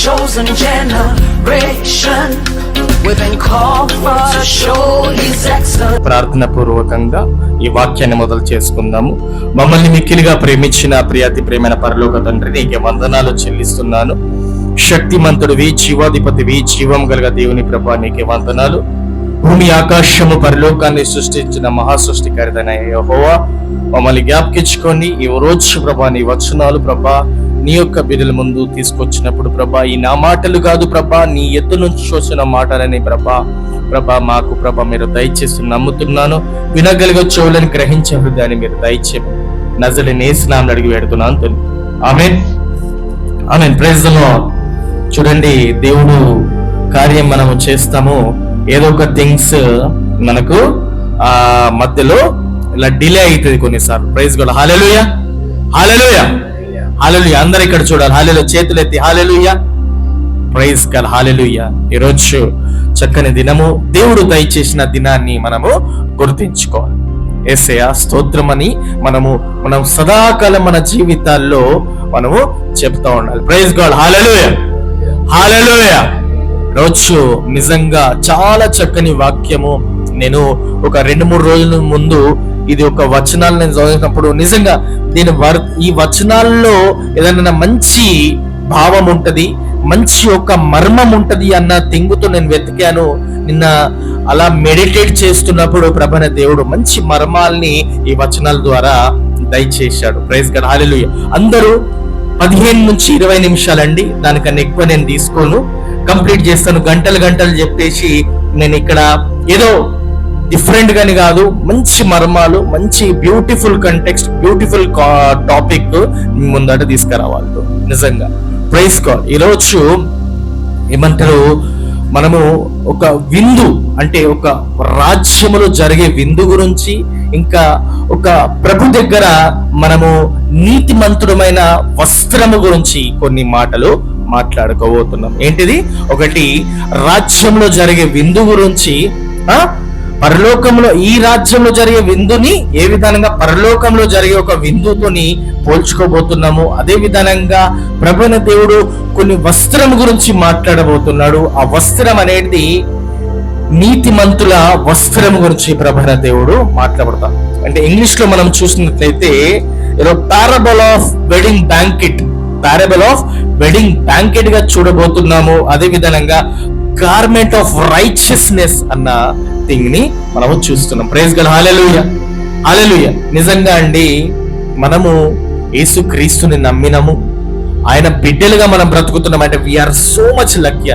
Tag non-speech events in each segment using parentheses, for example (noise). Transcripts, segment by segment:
chosen generation. ప్రార్థన పూర్వకంగా ఈ వాక్యాన్ని మొదలు చేసుకుందాము. మమ్మల్ని మిక్కిలిగా ప్రేమించిన ప్రియాతి ప్రేమైన పరలోక తండ్రి నీకే వందనాలు చెల్లిస్తున్నాను. శక్తిమంతుడివి జీవాధిపతివి జీవం గలగ దేవుని ప్రభా నీకే వందనాలు. భూమి ఆకాశము పరలోకాన్ని సృష్టించిన మహాసృష్టికరిదైన యహోవా మమ్మల్ని జ్ఞాపకించుకొని ఈ రోజు ప్రభా నీ వచనాలు ప్రభా నీ యొక్క బిడ్డల ముందు తీసుకొచ్చినప్పుడు ప్రభా ఈ నా మాటలు కాదు ప్రభా నీ ఎత్తు నుంచి చూసిన మాటలని ప్రభా ప్రభా మాకు ప్రభా మీరు దయచేసి నమ్ముతున్నాను. వినగలిగే చెవులను గ్రహించే హృదయాన్ని మీరు దయచే నజలి నేసినామని అడిగి పెడుతున్నాను తండ్రి. ఆమెన్. ఆమెన్. ప్రైజ్ చూడండి దేవుడు కార్యం మనము చేస్తాము. ఏదో ఒక థింగ్స్ మనకు ఆ మధ్యలో ఇలా డిలే అవుతుంది కొన్నిసార్లు. ప్రైజ్ కూడా హాలెలుయా హాలెలుయా హాలెలుయ అందరు ఇక్కడ చూడాలి. హాలెలు చేతులెత్తి హాలెలుయ ప్రైజ్ కల్ హాలెలుయ ఈరోజు చక్కని దినము. దేవుడు దయచేసిన దినాన్ని మనము గుర్తించుకోవాలి. ఏసయ స్తోత్రమని మనము మనం సదాకాలం మన జీవితాల్లో మనము చెప్తా ఉండాలి. ప్రైజ్ గాడ్ హాలలోయ హాలలోయ రోజు నిజంగా చాలా చక్కని వాక్యము. నేను ఒక రెండు మూడు రోజుల ముందు ఇది ఒక వచనాలు నేను చదివినప్పుడు నిజంగా దీని వర్ ఈ వచనాల్లో ఏదైనా మంచి భావం ఉంటుంది మంచి ఒక మర్మం ఉంటది అన్న తింగుతో నేను వెతికాను. నిన్న అలా మెడిటేట్ చేస్తున్నప్పుడు ప్రభన దేవుడు మంచి మర్మాల్ని ఈ వచనాల ద్వారా దయచేశాడు. ప్రైజ్ గడ్ హాలెలుయ అందరూ పదిహేను నుంచి ఇరవై నిమిషాలండి దానికన్నా ఎక్కువ నేను తీసుకోను. కంప్లీట్ చేస్తాను గంటలు గంటలు చెప్పేసి నేను ఇక్కడ ఏదో డిఫరెంట్ గాని కాదు మంచి మర్మాలు మంచి బ్యూటిఫుల్ కంటెక్స్ట్ బ్యూటిఫుల్ టాపిక్ ముందట తీసుకురావాలి. నిజంగా. ప్రైస్ కాల్ ఈరోజు ఏమంటారు మనము ఒక విందు అంటే ఒక రాజ్యములో జరిగే విందు గురించి ఇంకా ఒక ప్రభు దగ్గర మనము నీతిమంతుడమైన వస్త్రము గురించి కొన్ని మాటలు మాట్లాడుకోబోతున్నాం. ఏంటిది? ఒకటి రాజ్యంలో జరిగే విందు గురించి పరలోకంలో ఈ రాజ్యంలో జరిగే విందుని ఏ విధంగా పరలోకంలో జరిగే ఒక విందుతోని పోల్చుకోబోతున్నాము అదే విధంగా ప్రభన దేవుడు కొన్ని వస్త్రం గురించి మాట్లాడబోతున్నాడు. ఆ వస్త్రం అనేది నీతిమంతుల వస్త్రం గురించి ప్రభన దేవుడు మాట్లాడతాం అంటే ఇంగ్లీష్లో మనం చూసినట్లయితే ఏదో parable of wedding banquet parable of wedding బ్యాంకెట్గా చూడబోతున్నాము. అదే విధంగా గార్మెంట్ ఆఫ్ రైచియస్నెస్ అన్న థింగ్ని మనము చూస్తున్నాం. ప్రేజ్ గల హాలెలుయ హాలెలుయ నిజంగా అండి మనము యేసు క్రీస్తుని నమ్మినము. ఆయన బిడ్డలుగా మనం బ్రతుకుతున్నాం అంటే వీఆర్ సో మచ్ లక్య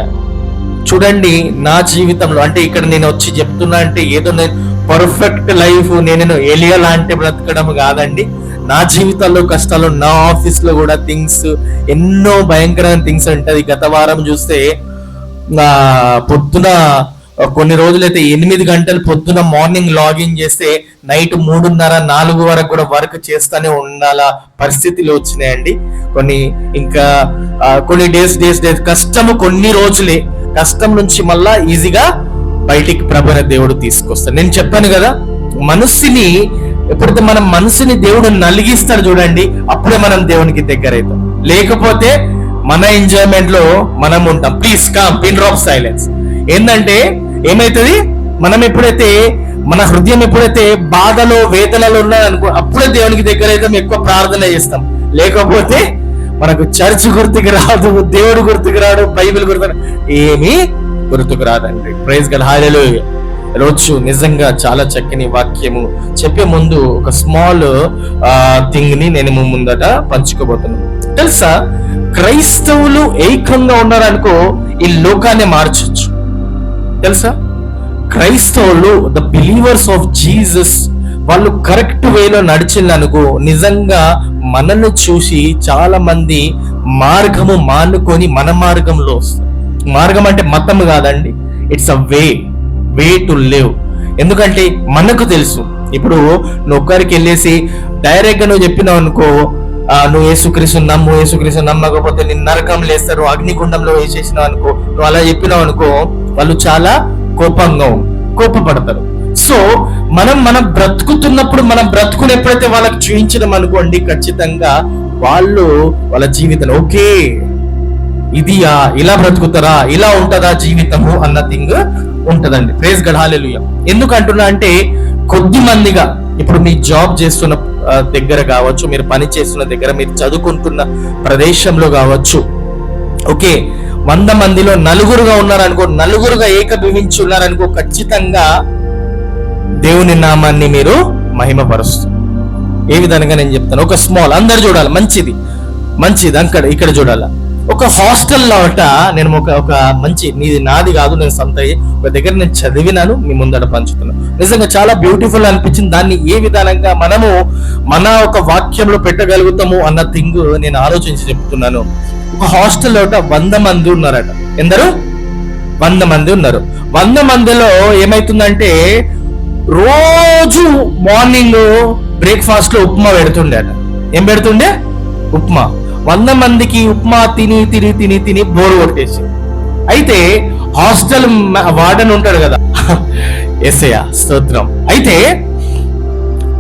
చూడండి నా జీవితంలో అంటే ఇక్కడ నేను వచ్చి చెప్తున్నా అంటే ఏదో నేను పర్ఫెక్ట్ లైఫ్ నేను ఎలియా లాంటి బ్రతకడం కాదండి. నా జీవితంలో కష్టాలు నా ఆఫీస్లో కూడా థింగ్స్ ఎన్నో భయంకరమైన థింగ్స్ ఉంటుంది. గత వారం చూస్తే నా పొద్దున కొన్ని రోజులైతే ఎనిమిది గంటలు పొద్దున మార్నింగ్ లాగిన్ చేస్తే నైట్ మూడున్నర నాలుగు వరకు కూడా వర్క్ చేస్తూనే ఉండాల పరిస్థితులు వచ్చినాయండి. కొన్ని ఇంకా కొన్ని డేస్ డేస్ డేస్ కష్టము కొన్ని రోజులే. కష్టం నుంచి మళ్ళా ఈజీగా బయటికి ప్రభున దేవుడు తీసుకొస్తాడు. నేను చెప్పాను కదా మనస్సుని ఎప్పుడైతే మనం మనసుని దేవుడు నలిగిస్తాడు చూడండి అప్పుడే మనం దేవునికి దగ్గర అవుతాం లేకపోతే మన ఎంజాయ్మెంట్లో మనం ఉంటాం. Please come pin drop silence ఏంటంటే ఏమైతుంది? మనం ఎప్పుడైతే మన హృదయం ఎప్పుడైతే బాధలో వేదనలో ఉన్నారనుకో అప్పుడే దేవునికి దగ్గర అయితే ఎక్కువ ప్రార్థన చేస్తాం. లేకపోతే మనకు చర్చ్ గుర్తుకు రాదు దేవుడు గుర్తుకు రాడు బైబిల్ గుర్తుకు రాదు. ఏమీ గుర్తుకు రాదండి. ప్రైజ్ గల హాయలు రోజు నిజంగా చాలా చక్కని వాక్యము. చెప్పే ముందు ఒక స్మాల్ థింగ్ని నేను ముందట పంచుకోబోతున్నాను. తెలుసా? క్రైస్తవులు ఏకంగా ఉన్నారనుకో ఈ లోకాన్ని మార్చొచ్చు. తెలుసా? క్రైస్తవులు ద బిలీవర్స్ ఆఫ్ జీసస్ వాళ్ళు కరెక్ట్ వేలో నడిచిందనుకో నిజంగా మనల్ని చూసి చాలా మంది మార్గము మానుకొని మన మార్గంలో వస్తారు. మార్గం అంటే మతం కాదండి it's a way way to live ఎందుకంటే మనకు తెలుసు. ఇప్పుడు నువ్వు ఒక్కరికి వెళ్ళేసి డైరెక్ట్గా నువ్వు చెప్పినావు అనుకో నువ్వు యేసుక్రీస్తు నమ్ము యేసుక్రీస్తు నమ్మకపోతే నిన్ను నరకం లేస్తారు. అగ్నిగుండంలో వేసేసినావు అనుకో నువ్వు అలా చెప్పినావు అనుకో వాళ్ళు చాలా కోపంగా కోపపడతారు. సో మనం మనం బ్రతుకుతున్నప్పుడు మనం బ్రతుకుని ఎప్పుడైతే వాళ్ళకి చూపించడం అనుకోండి ఖచ్చితంగా వాళ్ళు వాళ్ళ జీవితం ఓకే ఇదియా ఇలా బ్రతుకుతారా ఇలా ఉంటదా జీవితము అన్న థింగ్ ఉంటదండి. ఫేస్ గడాలెలుయ ఎందుకు అంటున్నా అంటే కొద్ది మందిగా ఇప్పుడు మీ జాబ్ చేస్తున్న దగ్గర కావచ్చు మీరు పని చేస్తున్న దగ్గర మీరు చదువుకుంటున్న ప్రదేశంలో కావచ్చు ఓకే వంద మందిలో నలుగురుగా ఉన్నారనుకో నలుగురుగా ఏకభవించి ఉన్నారనుకో ఖచ్చితంగా దేవుని నామాన్ని మీరు మహిమపరుస్తారు. ఏ విధంగా నేను చెప్తాను? ఒక స్మాల్ అందరు చూడాలి మంచిది మంచిది అక్కడ ఇక్కడ చూడాలి? ఒక హాస్టల్లో నేను ఒక ఒక మంచి నీది నాది కాదు నేను సొంత ఒక దగ్గర నేను చదివినాను మీ ముందట పంచుతున్నాను నిజంగా చాలా బ్యూటిఫుల్ అనిపించింది. దాన్ని ఏ విధానంగా మనము మన ఒక వాక్యంలో పెట్టగలుగుతాము అన్న థింగ్ నేను ఆలోచించి చెప్తున్నాను. ఒక హాస్టల్లో వంద మంది ఉన్నారట. ఎందరు? వంద మంది ఉన్నారు. వంద మందిలో ఏమైతుందంటే రోజు మార్నింగ్ బ్రేక్ఫాస్ట్లో ఉప్మా పెడుతుండే అట. ఏం పెడుతుండే? ఉప్మా. వంద మందికి ఉప్మా తిని తిని తిని తిని బోర్ కొట్టేసి. అయితే హాస్టల్ వార్డెన్ ఉంటాడు కదా. (laughs) ఎస్ఐయా స్తోత్రం. అయితే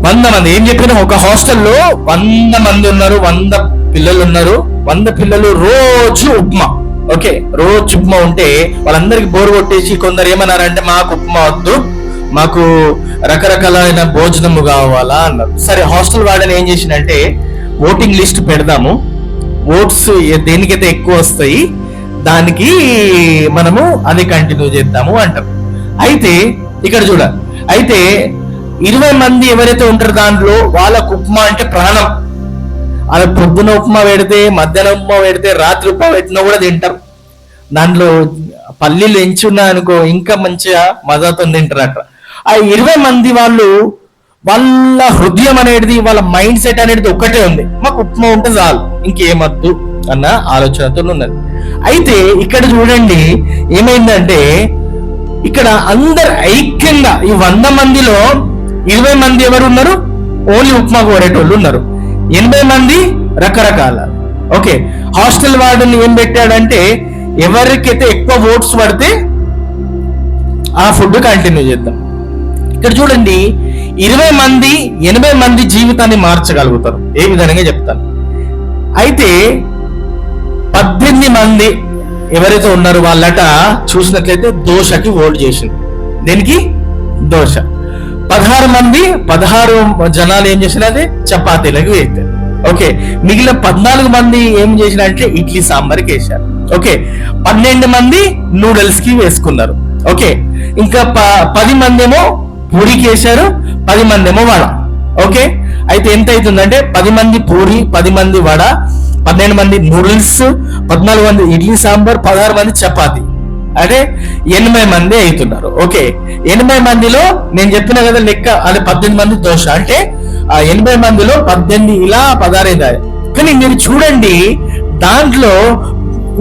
వంద మంది ఏం చెప్పిన ఒక హాస్టల్లో వంద మంది ఉన్నారు వంద పిల్లలు ఉన్నారు వంద పిల్లలు రోజు ఉప్మా. ఓకే రోజు ఉప్మా ఉంటే వాళ్ళందరికి బోర్ కొట్టేసి కొందరు ఏమన్నారంటే మాకు ఉప్మా వద్దు మాకు రకరకాలైన భోజనము కావాలా అన్నారు. సరే హాస్టల్ వాడని ఏం చేసిందంటే ఓటింగ్ లిస్ట్ పెడదాము. ఓట్స్ దేనికైతే ఎక్కువ వస్తాయి దానికి మనము అది కంటిన్యూ చేద్దాము అంటాం. అయితే ఇక్కడ చూడ అయితే ఇరవై మంది ఎవరైతే ఉంటారో దాంట్లో వాళ్ళకు ఉప్మా అంటే ప్రాణం. అలా పొద్దున ఉప్మా పెడితే మధ్యాహ్నం ఉప్మా పెడితే రాత్రి ఉప్మా పెట్టినా కూడా తింటారు. దాంట్లో పల్లీలు ఎంచున్నా అనుకో ఇంకా మంచిగా మజాతో తింటారు అక్కడ ఆ ఇరవై మంది వాళ్ళు వాళ్ళ హృదయం అనేది వాళ్ళ మైండ్ సెట్ అనేది ఒకటే ఉంది. మాకు ఉప్మా ఉంటే చాలు ఇంకేమద్దు అన్న ఆలోచనతో ఉన్నది. అయితే ఇక్కడ చూడండి ఏమైందంటే ఇక్కడ అందరు ఐక్యంగా ఈ వంద మందిలో ఇరవై మంది ఎవరు ఉన్నారు ఓన్లీ ఉప్మా కోరేటోళ్ళు ఉన్నారు. ఎనభై మంది రకరకాల. ఓకే హాస్టల్ వార్డుని ఏం పెట్టాడంటే ఎవరికైతే ఎక్కువ ఓట్స్ పడితే ఆ ఫుడ్ కంటిన్యూ చేద్దాం. ఇక్కడ చూడండి ఇరవై మంది ఎనభై మంది జీవితాన్ని మార్చగలుగుతారు. ఏ విధంగా చెప్తాను? అయితే పద్దెనిమిది మంది ఎవరైతే ఉన్నారో వాళ్ళట చూసినట్లయితే దోశకి ఓల్డ్ చేసింది. దేనికి? దోశ పదహారు మంది పదహారు జనాలు ఏం చేసినది? చపాతీలకు వేస్తారు ఓకే మిగిలిన పద్నాలుగు మంది ఏం చేసినంటే ఇడ్లీ సాంబార్కి వేశారు ఓకే పన్నెండు మంది నూడిల్స్కి వేసుకున్నారు. ఓకే ఇంకా ప- పది మంది ఏమో పూరికి వేశారు పది మంది ఏమో వడ. ఓకే? అయితే ఎంత అవుతుందంటే పది మంది పూరి పది మంది వడ పన్నెండు మంది నూడిల్స్ పద్నాలుగు మంది ఇడ్లీ సాంబార్ పదహారు మంది చపాతి. అంటే ఎనభై మంది అవుతున్నారు ఓకే? ఎనభై మందిలో నేను చెప్పిన కదా లెక్క అదే పద్దెనిమిది మంది దోశ. అంటే ఆ ఎనభై మందిలో పద్దెనిమిది ఇలా పదహారు కానీ మీరు చూడండి దాంట్లో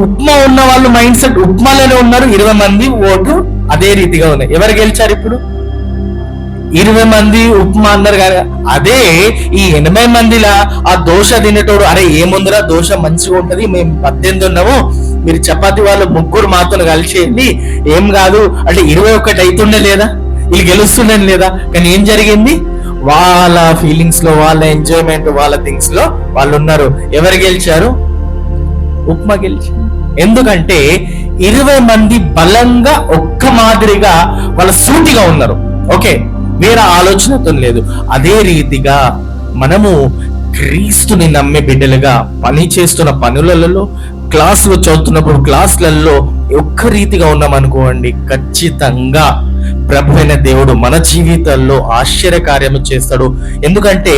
ఉప్మా ఉన్న వాళ్ళు మైండ్ సెట్ ఉప్మాలోనే ఉన్నారు ఇరవై మంది ఓటు అదే రీతిగా ఉన్నాయి. ఎవరు గెలిచారు ఇప్పుడు? ఇరవై మంది ఉప్మా అన్నారు కానీ అదే ఈ ఎనభై మందిలా ఆ దోశ తినేటోడు అరే ఏముందిరా దోశ మంచిగా ఉంటది మేము పద్దెనిమిది ఉన్నాము మీరు చపాతి వాళ్ళు ముగ్గురు మాతో కలిసేయండి ఏం కాదు అంటే ఇరవై ఒకటి అవుతుండే లేదా? వీళ్ళు గెలుస్తుండే లేదా? కానీ ఏం జరిగింది? వాళ్ళ ఫీలింగ్స్లో వాళ్ళ ఎంజాయ్మెంట్ వాళ్ళ థింగ్స్లో వాళ్ళు ఉన్నారు. ఎవరు గెలిచారు? ఉప్మా గెలిచి ఎందుకంటే ఇరవై మంది బలంగా ఒక్క మాదిరిగా వాళ్ళ సూటిగా ఉన్నారు. ఓకే? వేరే ఆలోచనతో లేదు. అదే రీతిగా మనము క్రీస్తుని నమ్మే బిడ్డలుగా పని చేస్తున్న పనులలో క్లాసులు చదువుతున్నప్పుడు క్లాసులలో ఒక్క రీతిగా ఉన్నామనుకోండి ఖచ్చితంగా ప్రభు అయిన దేవుడు మన జీవితాల్లో ఆశ్చర్యకార్యము చేస్తాడు. ఎందుకంటే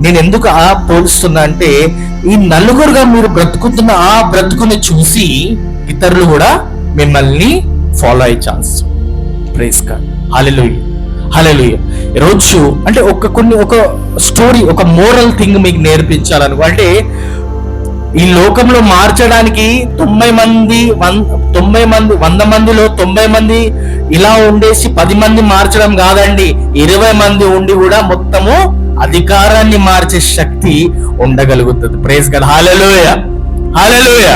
నేను ఎందుకు ఆ పోలుస్తున్నా అంటే ఈ నలుగురుగా మీరు బ్రతుకుతున్న ఆ బ్రతుకుని చూసి ఇతరులు కూడా మిమ్మల్ని ఫాలో అయ్యే chance praise God hallelujah hallelujah. రోజు అంటే ఒక కొన్ని ఒక స్టోరీ ఒక మోరల్ థింగ్ మీకు నేర్పించాలను అంటే ఈ లోకంలో మార్చడానికి తొంభై మంది వన్- తొంభై మంది వంద మందిలో తొంభై మంది ఇలా ఉండేసి పది మంది మార్చడం కాదండి. ఇరవై మంది ఉండి కూడా మొత్తము అధికారాన్ని మార్చే శక్తి ఉండగలుగుతుంది. ప్రేస్ కదా హాలలోయ హాలలోయ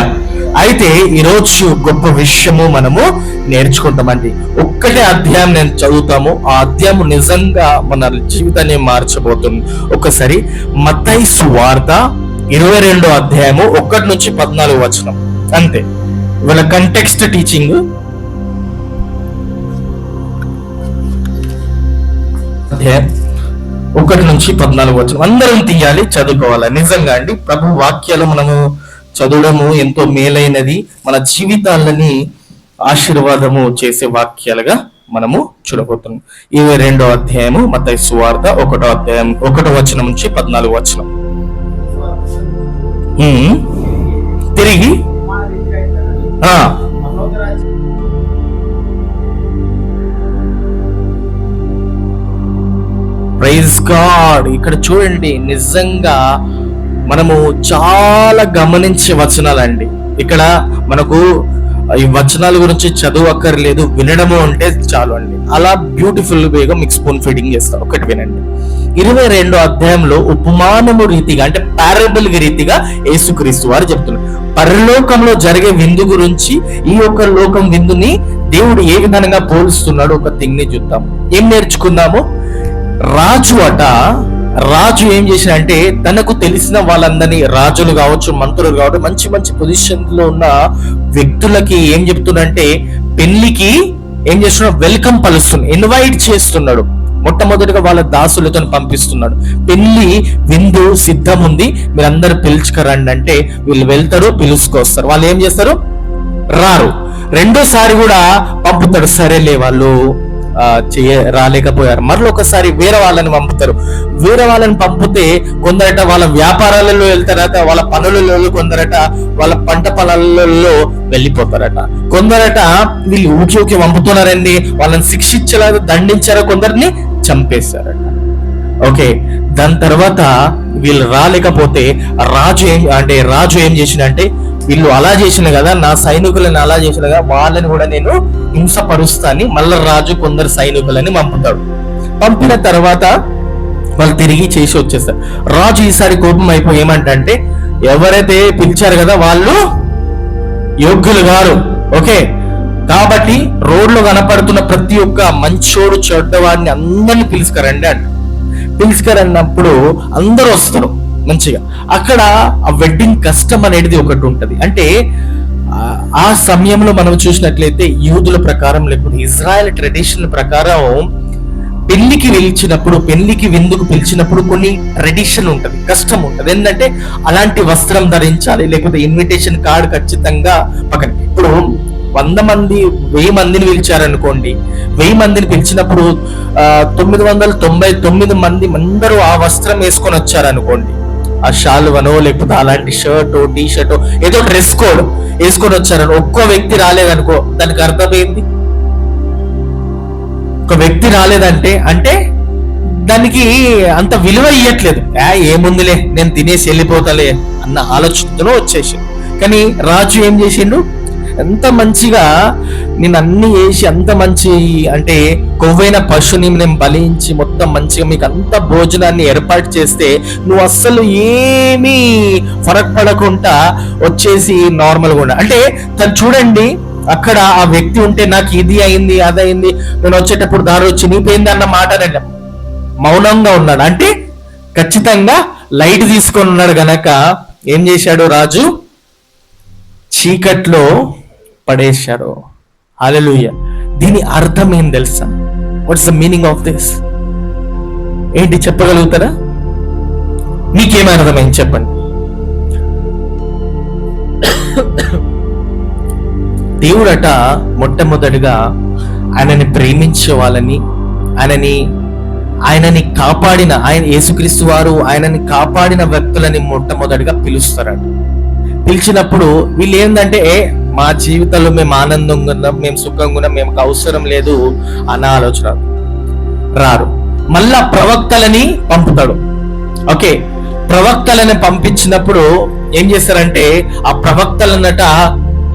అయితే ఈరోజు గొప్ప విషయము మనము నేర్చుకుంటామండి. ఒక్కటే అధ్యాయం నేను చదువుతాము. ఆ అధ్యాయం నిజంగా మన జీవితాన్ని మార్చబోతుంది. ఒకసారి మత్తయి సువార్త ఇరవై రెండో అధ్యాయము ఒకటి నుంచి పద్నాలుగు వచనం. అంతే. వీళ్ళ కంటెక్స్ట్ టీచింగ్ అధ్యాయం ఒకటి నుంచి పద్నాలుగు వచ్చిన అందరం తీయాలి చదువుకోవాలి. నిజంగా అండి ప్రభు వాక్యాలు మనము చదవడము ఎంతో మేలైనది మన జీవితాలని ఆశీర్వాదము చేసే వాక్యాలుగా మనము చూడబోతున్నాం. ఇరవై రెండో అధ్యాయము మత సువార్త ఒకటో అధ్యాయం ఒకటో వచనం నుంచి పద్నాలుగు వచనం. తిరిగి. ప్రైజ్ గాడ్ ఇక్కడ చూడండి నిజంగా మనము చాలా గమనించే వచనాలండి. ఇక్కడ మనకు ఈ వచనాల గురించి చదువు అక్కర్లేదు వినడము అంటే చాలు అండి. అలా బ్యూటిఫుల్ వేగా మీకు స్పూన్ ఫీడింగ్ చేస్తారు ఒకటి వినండి. ఇరవై రెండో అధ్యాయంలో ఉపమానము రీతిగా అంటే పారబుల్ రీతిగా యేసుక్రీస్తు వారు చెప్తున్నారు. పరలోకంలో జరిగే విందు గురించి ఈ యొక్క లోకం విందుని దేవుడు ఏ విధంగా పోలుస్తున్నాడు ఒక థింగ్ని చూద్దాం. ఏం నేర్చుకుందాము రాజు అట రాజు ఏం చేశాడంటే తనకు తెలిసిన వాళ్ళందరినీ రాజులు కావచ్చు మంత్రులు కావచ్చు మంచి మంచి పొజిషన్లో ఉన్న వ్యక్తులకి ఏం చెప్తున్నాడంటే పెళ్ళికి ఏం చేస్తున్నాడు? వెల్కమ్ పలుస్తున్నాడు ఇన్వైట్ చేస్తున్నాడు. మొట్టమొదటిగా వాళ్ళ దాసులతో పంపిస్తున్నాడు. పెళ్ళి విందు సిద్ధం ఉంది. మీరందరూ పిలుచుకరండి అంటే వీళ్ళు వెళ్తారు పిలుచుకొస్తారు. వాళ్ళు ఏం చేస్తారు? రారు. రెండోసారి కూడా పంపుతాడు. సరేలే వాళ్ళు. చేయ రాలేకపోయారు. మరలా ఒకసారి వేరే వాళ్ళని పంపుతారు. వేరే వాళ్ళని పంపితే కొందరట వాళ్ళ వ్యాపారాలలో వెళ్తారట వాళ్ళ పనులలో కొందరట వాళ్ళ పంట పొలాలలో వెళ్ళిపోతారట. కొందరట వీళ్ళు ఊకి ఊకి పంపుతున్నారండి వాళ్ళని శిక్షించలేదు దండించారు కొందరిని చంపేశారట. ఓకే దాని తర్వాత వీళ్ళు రాలేకపోతే రాజు ఏం అంటే రాజు ఏం చేసిండంటే వీళ్ళు అలా చేసిన కదా నా సైనికులను అలా చేసిన కదా వాళ్ళని కూడా నేను హింసపరుస్తాని మళ్ళా రాజు కొందరు సైనికులని పంపుతాడు. పంపిన తర్వాత వాళ్ళు తిరిగి చేసి వచ్చేస్తారు. రాజు ఈసారి కోపం అయిపోయి ఏమంటే ఎవరైతే పిలిచారు కదా వాళ్ళు యోగ్యులు గారు ఓకే? కాబట్టి రోడ్లో కనపడుతున్న ప్రతి ఒక్క మంచోడు చెడ్డవాడిని అందరిని పిలుచుకరండి అంట. పిలుచుకరన్నప్పుడు అందరూ వస్తారు. మంచిగా. అక్కడ ఆ వెడ్డింగ్ కష్టం అనేది ఒకటి ఉంటుంది. అంటే ఆ- సమయంలో మనం చూసినట్లయితే యూదుల ప్రకారం లేకపోతే ఇజ్రాయెల్ ట్రెడిషన్ ప్రకారం పెళ్ళికి పిలిచినప్పుడు పెళ్ళికి విందుకు పిలిచినప్పుడు కొన్ని ట్రెడిషన్ ఉంటుంది కష్టం ఉంటుంది. ఏంటంటే అలాంటి వస్త్రం ధరించాలి లేకపోతే ఇన్విటేషన్ కార్డ్ ఖచ్చితంగా పక్కన. ఇప్పుడు వంద మంది వెయ్యి మందిని పిలిచారనుకోండి వెయ్యి మందిని పిలిచినప్పుడు ఆ, తొమ్మిది వందల తొంభై తొమ్మిది మంది అందరూ ఆ వస్త్రం వేసుకొని వచ్చారనుకోండి ఆ షాల్వనో లేకపోతే అలాంటి షర్ట్ టీ షర్ట్ ఏదో డ్రెస్ కోడ్ వేసుకొని వచ్చారని ఒక్కో వ్యక్తి రాలేదనుకో దానికి అర్థం ఒక వ్యక్తి రాలేదంటే అంటే దానికి అంత విలువ ఇయ్యట్లేదు. ఏ ఏముందిలే నేను తినేసి వెళ్ళిపోతాలే అన్న ఆలోచనతో వచ్చేసి కానీ రాజు ఏం చేసిండు? ఎంత మంచిగా నేను అన్ని వేసి అంత మంచి అంటే కొవ్వైన పశుని నేను బలించి మొత్తం మంచిగా మీకు అంత భోజనాన్ని ఏర్పాటు చేస్తే నువ్వు అస్సలు ఏమీ ఫరక్ పడకుండా వచ్చేసి నార్మల్గా ఉండ. అంటే తను చూడండి అక్కడ ఆ వ్యక్తి ఉంటే నాకు ఇది అయింది అది అయింది నేను వచ్చేటప్పుడు దారి వచ్చి నీపోయింది అన్న మాట మౌనంగా ఉన్నాడు. అంటే ఖచ్చితంగా లైట్ తీసుకొని ఉన్నాడు గనక. ఏం చేశాడు రాజు? చీకట్లో పడేశారు? హల్లెలూయా దీని అర్థం ఏం తెలుసా what's the meaning of this ఏంటి చెప్పగలుగుతారా? మీకేం అర్థమైంది చెప్పండి. దేవుడట మొట్టమొదటిగా ఆయనని ప్రేమించే వాళ్ళని ఆయనని ఆయనని కాపాడిన ఆయన యేసుక్రీస్తు వారు ఆయనని కాపాడిన వ్యక్తులని మొట్టమొదటిగా పిలుస్తారట. పిలిచినప్పుడు వీళ్ళు ఏంటంటే ఏ మా జీవితంలో మేము ఆనందంగా ఉన్నాం మేము సుఖంగా ఉన్నాం మేము అవసరం లేదు అన్న ఆలోచన రారు మళ్ళా ప్రవక్తలని పంపుతాడు. ఓకే ప్రవక్తలని పంపించినప్పుడు ఏం చేస్తారంటే ఆ ప్రవక్తలన్నట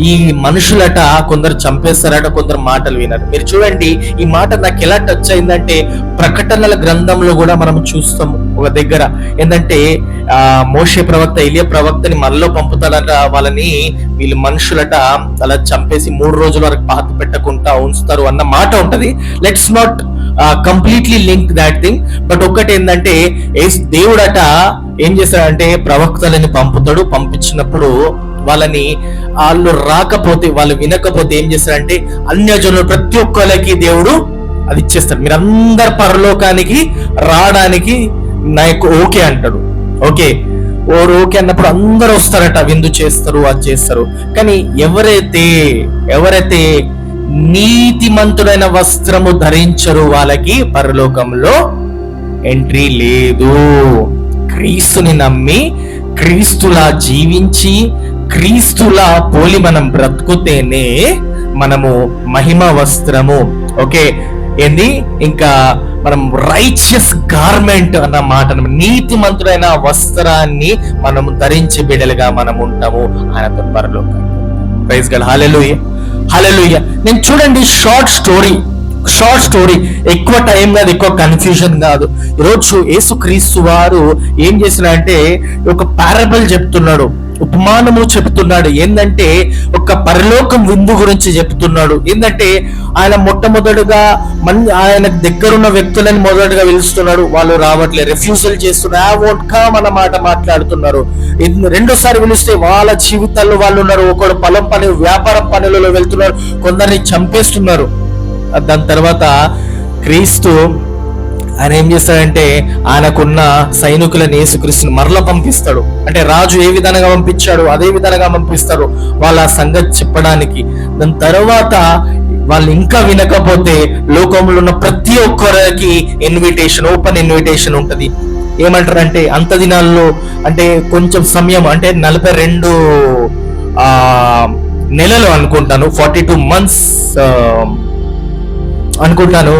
ఈ మనుషులట కొందరు చంపేస్తారట కొందరు మాటలు వినరు. మీరు చూడండి ఈ మాట నాకు ఎలా టచ్ అయిందంటే ప్రకటనల గ్రంథంలో కూడా మనం చూస్తాం ఒక దగ్గర. ఏంటంటే ఆ మోషే ప్రవక్త ఇలియ ప్రవక్తని మనలో పంపుతారట వాళ్ళని. వీళ్ళు మనుషులట అలా చంపేసి మూడు రోజుల వరకు పాత పెట్టకుండా ఉంచుతారు అన్న మాట ఉంటది. Let's not completely link that thing but ఒక్కటి ఏంటంటే దేవుడట ఏం చేస్తాడంటే ప్రవక్తలని పంపుతాడు. పంపించినప్పుడు వాళ్ళని వాళ్ళు రాకపోతే వాళ్ళు వినకపోతే ఏం చేస్తారంటే అన్యజనులు ప్రతి ఒక్కరికి దేవుడు అది ఇచ్చేస్తాడు. మీరు అందరు పరలోకానికి రావడానికి నాకు ఓకే అంటాడు. ఓకే? ఓరు ఓకే అన్నప్పుడు అందరూ వస్తారట విందు చేస్తారు అది చేస్తారు. కానీ ఎవరైతే ఎవరైతే నీతిమంతుడైన వస్త్రము ధరించరు వాళ్ళకి పరలోకంలో ఎంట్రీ లేదు. క్రీస్తుని నమ్మి క్రీస్తులా జీవించి క్రీస్తులా పోలి మనం బ్రతుకుతేనే మనము మహిమ వస్త్రము. ఓకే? ఏంది? ఇంకా మనం రైచియస్ గార్మెంట్ అన్న మాటను నీతిమంతుడైన వస్త్రాన్ని మనం ధరించి బిడలుగా మనం ఉంటాము. ఆయన పరలోకం. ప్రైజ్ గల హల్లెలూయా హల్లెలూయా నేను చూడండి షార్ట్ స్టోరీ షార్ట్ స్టోరీ ఎక్కువ టైం కాదు ఎక్కువ కన్ఫ్యూజన్ కాదు. ఈరోజు యేసుక్రీస్తు వారు ఏం చేసినాడంటే ఒక పారబుల్ చెప్తున్నాడు. ఉపమానము చెబుతున్నాడు. ఏంటంటే ఒక పరలోకం విందు గురించి చెబుతున్నాడు. ఏంటంటే ఆయన మొట్టమొదటిగా మన్ ఆయన దగ్గరున్న వ్యక్తులని మొదటగా పిలుస్తున్నాడు. వాళ్ళు రావట్లేదు రిఫ్యూజల్ చేస్తున్నారు ఆ వోట్ మన మాట మాట్లాడుతున్నారు. రెండోసారి పిలిస్తే వాళ్ళ జీవితాల్లో వాళ్ళు ఉన్నారు. ఒకడు పొలం పని వ్యాపార పనులలో వెళ్తున్నారు. కొందరిని చంపేస్తున్నారు. దాని తర్వాత క్రీస్తు ఆయన ఏం చేస్తాడంటే ఆయనకున్న సైనికులను యేసుక్రీస్తుని మరల పంపిస్తాడు. అంటే రాజు ఏ విధంగా పంపించాడు అదే విధంగా పంపిస్తాడు వాళ్ళ సంగతి చెప్పడానికి. దాని తర్వాత వాళ్ళు ఇంకా వినకపోతే లోకంలో ఉన్న ప్రతి ఒక్కరికి ఇన్విటేషన్ ఓపెన్ ఇన్విటేషన్ ఉంటుంది. ఏమంటారంటే అంత దినాల్లో అంటే కొంచెం సమయం అంటే నలభై రెండు ఆ నెలలు అనుకుంటాను. ఫార్టీ టూ మంత్స్ అనుకుంటాను.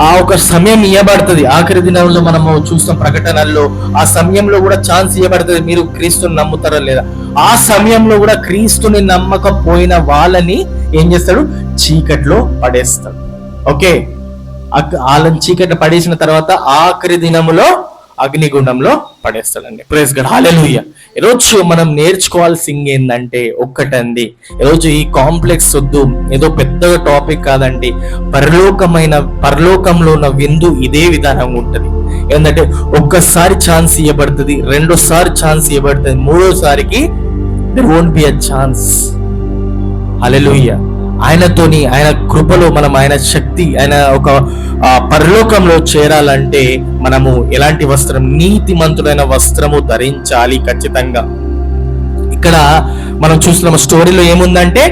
ఆ ఒక సమయం ఇవ్వబడుతుంది ఆఖరి దినంలో మనము చూస్తాం ప్రకటనల్లో ఆ సమయంలో కూడా ఛాన్స్ ఇవ్వబడుతుంది మీరు క్రీస్తుని నమ్ముతారా లేదా? ఆ సమయంలో కూడా క్రీస్తుని నమ్మకపోయిన వాళ్ళని ఏం చేస్తాడు? చీకట్లో పడేస్తాడు. ఓకే? వాళ్ళని చీకట్లో పడేసిన తర్వాత ఆఖరి దినములో అగ్నిగుండంలో పడేస్తాడండి. ప్రేస్ గడ్ హాలెలూయ ఈరోజు మనం నేర్చుకోవాల్సింది ఏంటంటే ఒక్కటండి. ఈరోజు ఈ కాంప్లెక్స్ వద్దు. ఏదో పెద్ద టాపిక్ కాదండి. పరలోకమైన పరలోకంలో ఉన్న విందు ఇదే విధానంగా ఉంటుంది. ఏంటంటే ఒక్కసారి ఛాన్స్ ఇవ్వబడుతుంది రెండోసారి ఛాన్స్ ఇవ్వబడుతుంది మూడోసారికి there won't be a chance hallelujah ఆయనతోని ఆయన కృపలో మనం ఆయన శక్తి ఆయన ఒక పరలోకంలో చేరాలంటే మనము ఎలాంటి వస్త్రం నీతిమంతుడైన వస్త్రము ధరించాలి ఖచ్చితంగా. ఇక్కడ మనం చూస్తున్నాం స్టోరీలో ఏముందంటే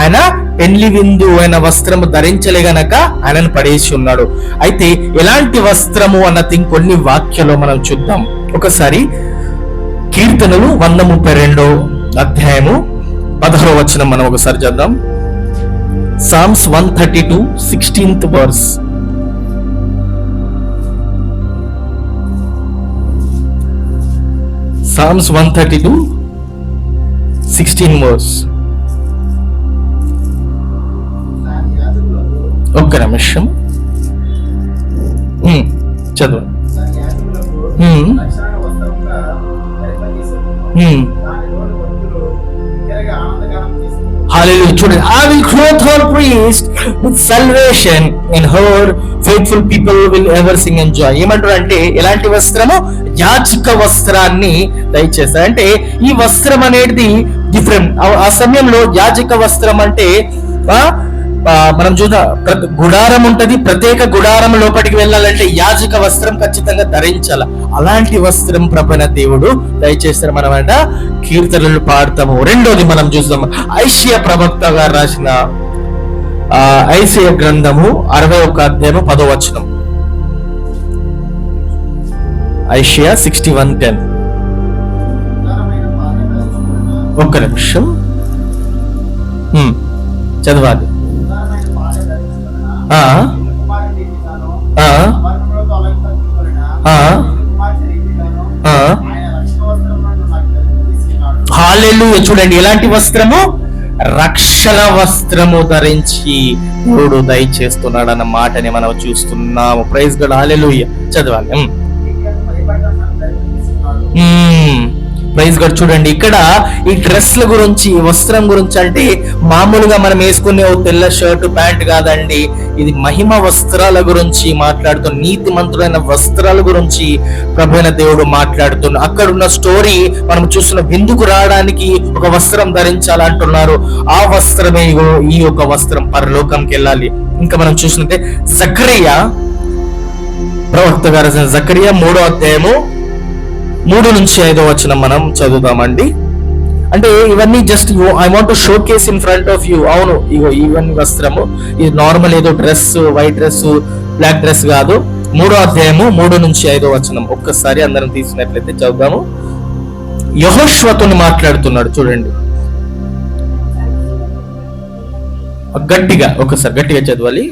ఆయన పెళ్ళి విందు అయిన వస్త్రము ధరించలే గనక ఆయనను పడేసి ఉన్నాడు. అయితే ఎలాంటి వస్త్రము అన్న థింగ్ కొన్ని వాక్యాలు మనం చూద్దాం. ఒకసారి కీర్తనలు వంద ముప్పై రెండో అధ్యాయము పదహారో వచనం మనం ఒకసారి చూద్దాం Psalms one thirty two sixteenth verse Psalms one thirty two sixteen verse ఒక్క నిమిషం ఉమ్, హాలీలో చూడండి I will clothe her priest with salvation in her faithful people will ever sing enjoy ఏమంటారు అంటే ఎలాంటి వస్త్రము? యాచిక వస్త్రాన్ని దయచేస్తారు అంటే ఈ వస్త్రం అనేది డిఫరెంట్ ఆ సమయంలో యాచిక వస్త్రం అంటే మనం చూద్దాం. గుడారం ఉంటది. ప్రత్యేక గుడారం లోపలికి వెళ్ళాలంటే యాజక వస్త్రం ఖచ్చితంగా ధరించాల. అలాంటి వస్త్రం ప్రపణ దేవుడు దయచేస్తారు మనం అంట. కీర్తనలు పాడతాము. రెండోది మనం చూద్దాం. ఐశ్య ప్రవక్త గారు రాసిన ఆ, గ్రంథము అరవై ఒక అధ్యాయము పదో వచనం. Isaiah sixty one ten. ఒక్క నిమిషం. చదవాలి. హాలెలూయ చూడండి ఎలాంటి వస్త్రము? రక్షణ వస్త్రము ధరించి దేవుడు దయచేస్తున్నాడు అన్న మాటని మనం చూస్తున్నాము. ప్రైజ్ గడ్ హాలెలూయ చదవాలి. ప్రైజ్ గారు చూడండి. ఇక్కడ ఈ డ్రెస్ల గురించి వస్త్రం గురించి అంటే మామూలుగా మనం వేసుకునే ఓ తెల్ల షర్ట్ ప్యాంట్ కాదండి. ఇది మహిమ వస్త్రాల గురించి మాట్లాడుతూ నీతి మంత్రులైన వస్త్రాల గురించి ప్రభు దేవుడు మాట్లాడుతున్న. అక్కడ ఉన్న స్టోరీ మనం చూసిన విందుకు రావడానికి ఒక వస్త్రం ధరించాలంటున్నారు. ఆ వస్త్రమే ఈ యొక్క వస్త్రం పరలోకంకి వెళ్ళాలి. ఇంకా మనం చూసినట్టే జకరియా ప్రవక్త గారు రాసిన జకరియా మూడో అధ్యాయము మూడు నుంచి ఐదో వచనం మనం చదువుదామండి. అంటే ఇవన్నీ just I want to showcase in front of you అవును ఇగో ఇవన్నీ వస్త్రము. ఇది నార్మల్ ఏదో dress white dress black dress కాదు. మూడో అధ్యాయము మూడు నుంచి ఐదో వచనం. ఒక్కసారి అందరం తీసినట్లయితే చదువుదాము. యహోశ్వతుని మాట్లాడుతున్నాడు చూడండి. గట్టిగా ఒకసారి గట్టిగా చదవాలి.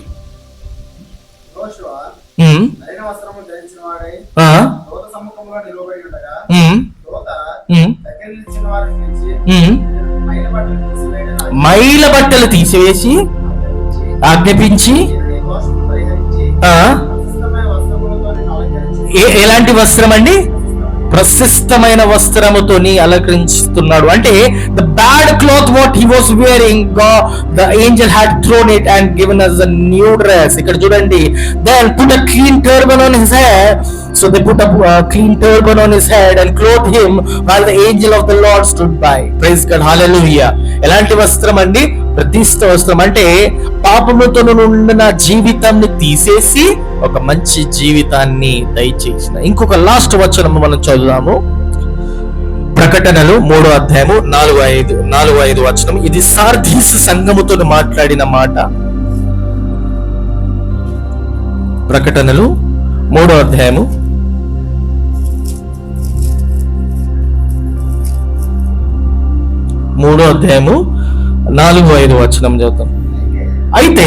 దగ్గర నిలిచిన. మైల బట్టలు తీసివేసి ఆజ్ఞాపించి ఎలాంటి వస్త్రం అండి? ప్రశస్తమైన వస్త్రముతోని అలంకరించుతున్నాడు. అంటే the bad cloth what he was wearing the angel had thrown it and given us a new dress ఇక్కడ చూడండి. Then put a clean turban on his So so put a a clean turban on his head and clothe him while the angel of the Lord stood by praise God ఎలాంటి వస్త్రం అండి? ప్రతిష్ట వస్త్రం. అంటే పాపముతో ఉన్న జీవితాన్ని తీసేసి ఒక మంచి జీవితాన్ని దయచేసిన. ఇంకొక లాస్ట్ వచనము మనం చదువుదాము. ప్రకటనలు మూడో అధ్యాయము నాలుగు ఐదు నాలుగు ఐదు వచనం ఇది సార్ధీస్ సంఘముతో మాట్లాడిన మాట. ప్రకటనలు మూడో అధ్యాయము. మూడో అధ్యాయము నాలుగు ఐదు వచనం చదువుతాం. అయితే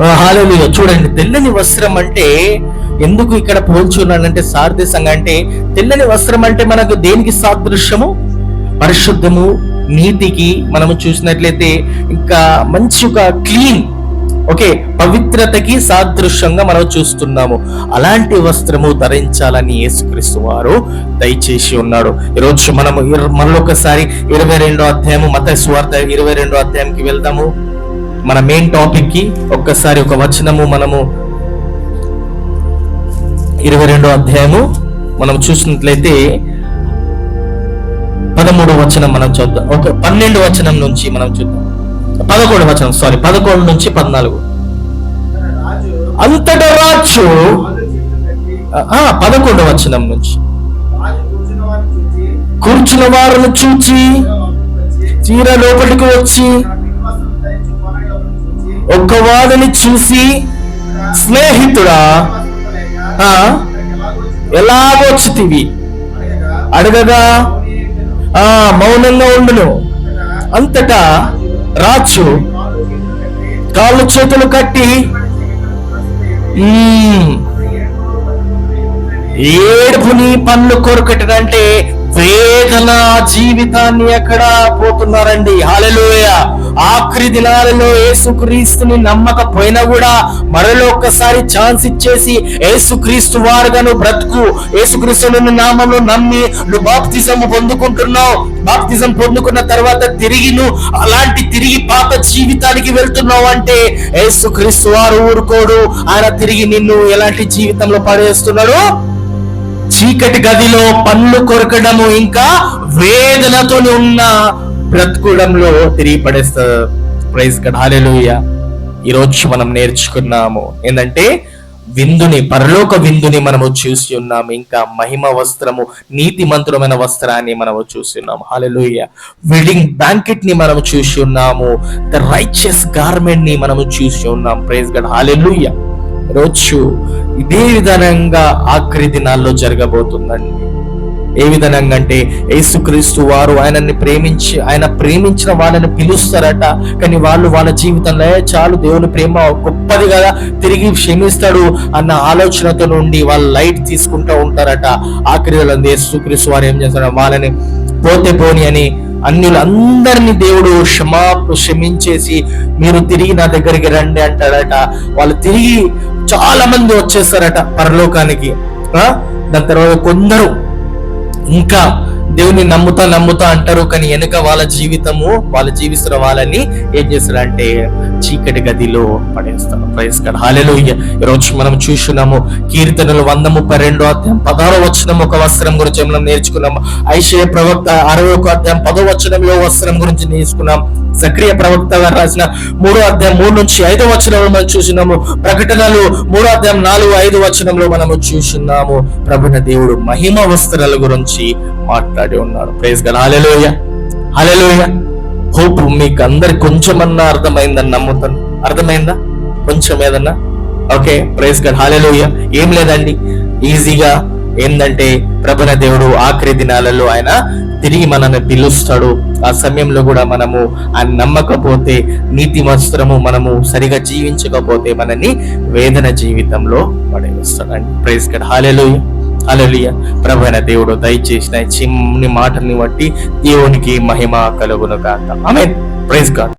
వస్త్రమును చూడండి తెల్లని వస్త్రం అంటే ఎందుకు ఇక్కడ పోల్చున్నానంటే సారథి అంటే తెల్లని వస్త్రం అంటే మనకు దేనికి సాదృశ్యము? పరిశుద్ధము నీతికి మనము చూసినట్లయితే ఇంకా మంచి ఒక క్లీన్ ఓకే పవిత్రతకి సాదృశ్యంగా మనం చూస్తున్నాము. అలాంటి వస్త్రము ధరించాలని యేసుక్రీస్తు వారు దయచేసి ఉన్నాడు. ఈరోజు మనము మరొకసారి ఇరవై రెండో అధ్యాయము మత స్వార్థ ఇరవై రెండో అధ్యాయంకి వెళ్దాము. మన మెయిన్ టాపిక్కి ఒక్కసారి ఒక వచనము మనము ఇరవై రెండో అధ్యాయము. మనం చూసినట్లయితే పదమూడు వచనం మనం చూద్దాం. ఒక పన్నెండు వచనం నుంచి మనం చూద్దాం. పదకొండు వచనం సారీ పదకొండు నుంచి పద్నాలుగు. అంతట రాజు పదకొండు వచనం నుంచి. కూర్చున్న వారిని చూచి తీర లోపలికి వచ్చి ఒక్క వాదని చూసి స్నేహితుడా ఎలాగొచ్చితివి అడగగా, ఆ మౌనంగా ఉండును. అంతటా రాచు కాళ్ళు చేతులు కట్టి ఏడుపుని పన్ను కొరకటంటే వేదన జీవితాన్ని ఎక్కడ పోతున్నారండి. హాలలోయ ఆఖరి దినాలలో ఏసుక్రీస్తుని నమ్మకపోయినా కూడా మరలో ఒక్కసారి ఛాన్స్ ఇచ్చేసి ఏసుక్రీస్తు వారుగాను బ్రతుకు. ఏసుక్రీస్తుని నిన్ను నామంలో నమ్మి నువ్వు బాప్తిజం పొందుకుంటున్నావు. బాప్తిజం పొందుకున్న తర్వాత తిరిగి నువ్వు అలాంటి తిరిగి పాత జీవితానికి వెళ్తున్నావు అంటే ఏసుక్రీస్తు వారు ఊరుకోడు. ఆయన తిరిగి నిన్ను ఎలాంటి జీవితంలో పడేస్తున్నాడు చీకటి గదిలో పళ్ళు కొరకడము ఇంకా వేదనతో ఉన్న బ్రతుకుడంలో తిరిగి పడేస్తారు ప్రైజ్ గడ్ ఈరోజు మనం నేర్చుకున్నాము ఏంటంటే విందుని పరలోక విందుని మనము చూసి ఉన్నాము. ఇంకా మహిమ వస్త్రము నీతి మంత్రమైన వస్త్రాన్ని మనము చూసి ఉన్నాము. హాలెలూయ వెడ్డింగ్ బ్యాంకెట్ని మనము చూసి ఉన్నాము. ద రైచియస్ గార్మెంట్ని మనము చూసి ఉన్నాం ప్రైజ్ గడ్ హాలెలూయ రోజు ఇదే విధంగా ఆఖరి దినాల్లో జరగబోతుందండి. ఏ విధంగా అంటే యేసుక్రీస్తు వారు ఆయనని ప్రేమించి ఆయన ప్రేమించిన వాళ్ళని పిలుస్తారట. కానీ వాళ్ళు వాళ్ళ జీవితంలో చాలు దేవుని ప్రేమ గొప్పది కదా తిరిగి క్షమిస్తాడు అన్న ఆలోచనతో నుండి వాళ్ళు లైట్ తీసుకుంటూ ఉంటారట. ఆఖరి యేసుక్రీస్తు వారు ఏం చేస్తారు వాళ్ళని పోతే పోని అని అన్యులందరినీ దేవుడు క్షమా క్షమించేసి మీరు తిరిగి నా దగ్గరికి రండి అంటాడట వాళ్ళు తిరిగి చాలా మంది వచ్చేస్తారట పరలోకానికి ఆ? దాని తర్వాత కొందరు ఇంకా దేవుని నమ్ముతా నమ్ముతా అంటారు కానీ వెనుక వాళ్ళ జీవితము వాళ్ళ జీవిస్తున్న వాళ్ళని ఏం చేస్తారంటే చీకటి గదిలో పడేస్తారు. ప్రైజ్ గాడ్ హల్లెలూయా ఈ రోజు మనం చూస్తున్నాము కీర్తనలు వంద ముప్పై రెండో అధ్యాయం పదహారో వచనం ఒక వస్త్రం గురించి మనం నేర్చుకున్నాము. ఐశ్వర్య ప్రవక్త అరవై ఒక అధ్యాయం పదో వచనంలో వస్త్రం గురించి నేర్చుకున్నాం. సక్రియ ప్రవక్త గారు రాసిన మూడో అధ్యాయం మూడు నుంచి ఐదో వచనంలో మనం చూసినాము ప్రకటనలు మూడో అధ్యాయం నాలుగు ఐదు వచనంలో మనము చూస్తున్నాము. ప్రభున దేవుడు మహిమ వస్త్రాల గురించి మాట్లాడు ఉన్నాడు ప్రేజ్ గల హలెలోయ హల్లెలూయా హోప్ మీకు అందరికి కొంచెమన్నా అర్థమైందని నమ్ముతాను. అర్థమైందా? కొంచెం ఏదన్నా? ఓకే ప్రైజ్ గడ్ హాలెలోయ ఏం లేదండి. ఈజీగా ఏంటంటే ప్రభున దేవుడు ఆఖరి దినాలలో ఆయన తిరిగి మనల్ని పిలుస్తాడు. ఆ సమయంలో కూడా మనము ఆయన నమ్మకపోతే నీతి వస్త్రము మనము సరిగా జీవించకపోతే మనని వేదన జీవితంలో పడేస్తాడండి. ప్రైజ్ గడ్ హాలెలూయ అలలియ. ప్రభు దేవుడు దయచేసిన ఈ చిన్ని మాటల్ని బట్టి దేవునికి మహిమ కలుగును కాక ఆమె ప్రైజ్ గాడ్